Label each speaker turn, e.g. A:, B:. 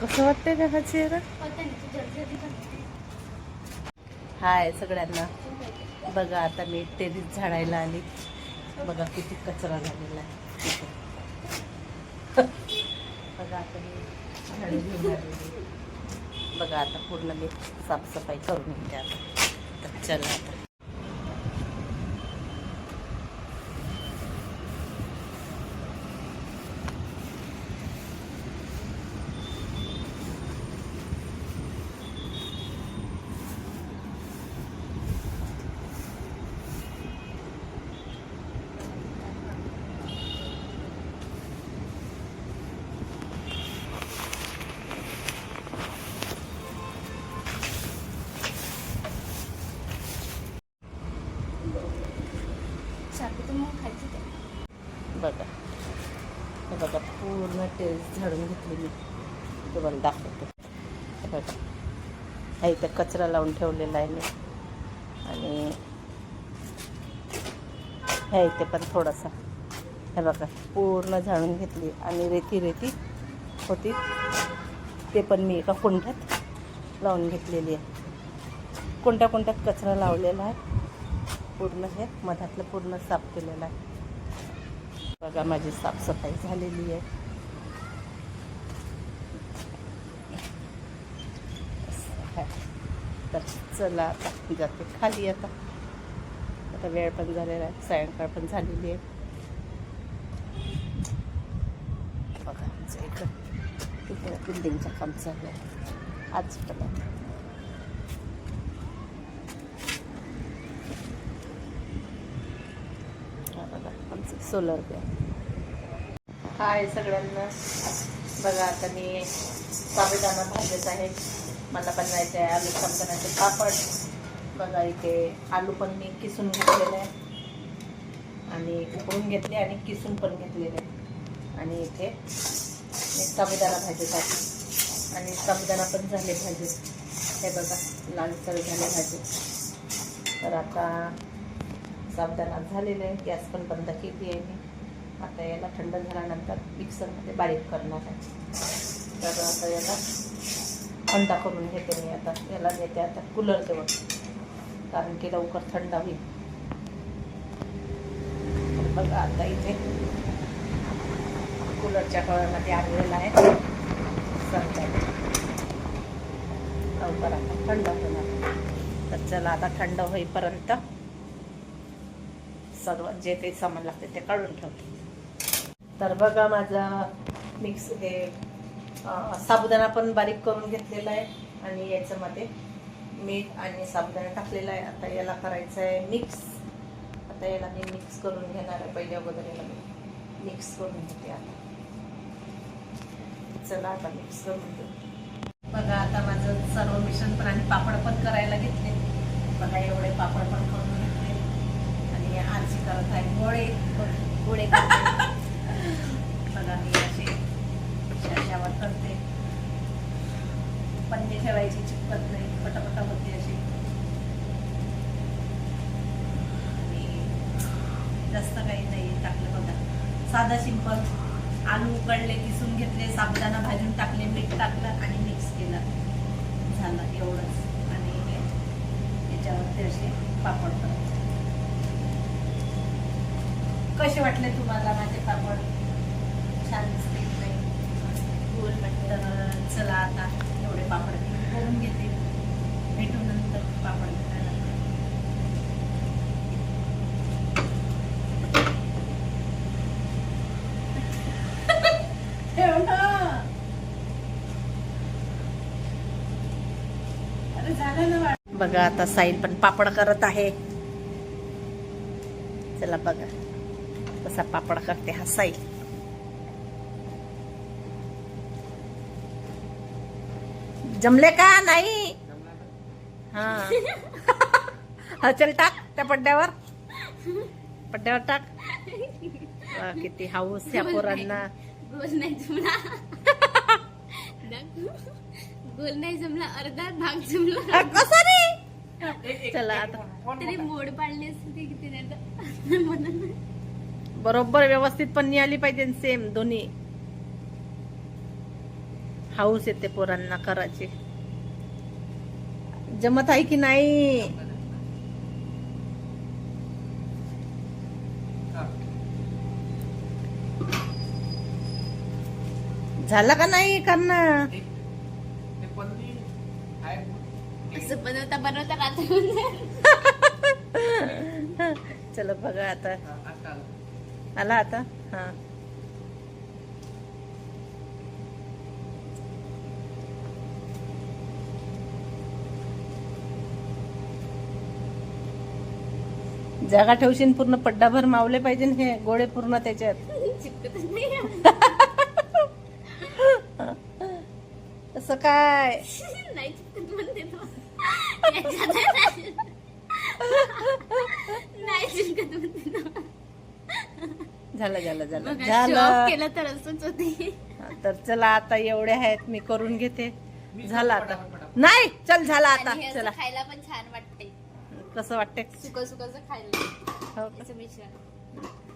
A: कसं वाटतंय का चेहरा? हाय सगळ्यांना. बघा आता मी टेरीस झाडायला आली. बघा किती कचरा झालेला आहे. बघा आता मी झाडे घेऊन आलेली बघा आता पूर्ण मी साफसफाई करून घेते आता. तर चला आता. पूर्ण टेस्ट झाडून घेतली मी. तुम्हाला दाखवते. बघा. हा इथं कचरा लावून ठेवलेला आहे मी. आणि ह्या इथे पण थोडासा. हे बघा पूर्ण झाडून घेतली आणि रेती रेती होती. ते पण मी एका कुंड्यात लावून घेतलेली आहे. कोणत्या कोणत्यात कचरा लावलेला आहे? पूर्ण हे मधातलं पूर्ण साफ केलेलं आहे. बघा माझी साफसफाई झालेली आहे. तर चला आता जाते खाली आता. आता वेळ पण झालेला आहे सायंकाळ पण झालेली आहे. बघा आमचं इकडं बिल्डिंगचं काम चालू आहे. आज पण बघा आमचं सोलर पॅनल हाय सगळ्यांना. बघा आता मी साबुदाणा भाजत आहे. मला बनवायचं आहे आलू साबुदाण्याचे पापड बघा इथे आलू पण मी किसून घेतलेलं आहे. आणि उकळून घेतले आणि किसून पण घेतलेले आहे. आणि इथे मी साबुदाणा भाजीसाठी आणि साबुदाणा पण झाले भाजी. हे बघा लालसर झाले भाजी. तर आता साबुदाणा झालेलं आहे. गॅस पण बंद केली आहे मी. आता याला थंड झाल्यानंतर मिक्सरमध्ये बारीक करणार आहे. तर आता याला थंड करून घेते मी आता. याला नेते आता कूलर जवळ कारण की लवकर थंड होईल. बघा आता इथे. कूलरच्या कळामध्ये आणलेला आहे. सध्या लवकर आता थंड होणार. तर चला आता थंड होईपर्यंत सर्व जे काही सामान लागते ते काढून ठेवते. तर बघा माझा मिक्स हे साबुदाणा पण बारीक करून घेतलेला आहे आणि याच्यामध्ये मीठ आणि साबुदाणा टाकलेला आहे. आता याला करायचं आहे मिक्स आता याला मी मिक्स करून घेणार आहे. पहिल्या अगोदर याला मी मिक्स करून घेते आता. चला आता मिक्स करून घेऊ. बघा आता माझं सर्व मिश्रण पण आणि पापड पण करायला घेतले. बघा एवढे पापड पण करून घेतले. आणि आजी करत आहे. गोळे गोळे. बघा मी असे शाशावर करते. पन्नी ठेवायची चिपकत नाही. पटापटा होते अशी. आणि जास्त काही नाही टाकलं बघा. साधा सिंपल आलू उकडले किसून घेतले साबुदाणा भाजून टाकले मीठ टाकलं आणि मिक्स केलं. झालं एवढंच. आणि याच्यावरती असे पापड करायचे कसे वाटले तुम्हाला माझे पापड? छान दिसते गोल तर चला आता एवढे पापड मी करून घेते भेटू नंतर पापड करायला. ठेव ना. अरे झालं ना वाट. बघा आता साईल पण पापड करत आहे चला बघा कसा पापड करते हा साईल जमले का? नाही. हा. हा चल टाक त्या पड्ड्यावर. पड्ड्यावर टाक. वा, किती हाऊस त्या पोरांना.
B: गोल नाही जमला. गोल नाही जमला अर्धा भाग जमला.
A: कसं रे? चला आता.
B: तरी मोड पाडली असते किती नाही
A: बरोबर व्यवस्थित पण आली पाहिजे सेम दोन्ही. हाऊस येते पोरांना करायची. जमत आहे की नाही? झाला का नाही करणार?
B: असं बनवता बनवता
A: चला बघा आता. आला आता? हा. जागा ठेवशील पूर्ण पड्डाभर मावले पाहिजे हे गोळे पूर्ण त्याच्यात. असं काय? झालं झालं झालं. झालं.
B: केलं तर असंच होते.
A: हा, तर चला आता एवढे आहेत मी करून घेते. झालं आता. नाही चल झालं आता. चला.
B: खायला पण छान वाटते
A: कसं वाटतंय?
B: सुकं सुकं खायला
A: हो
B: मिश्रण.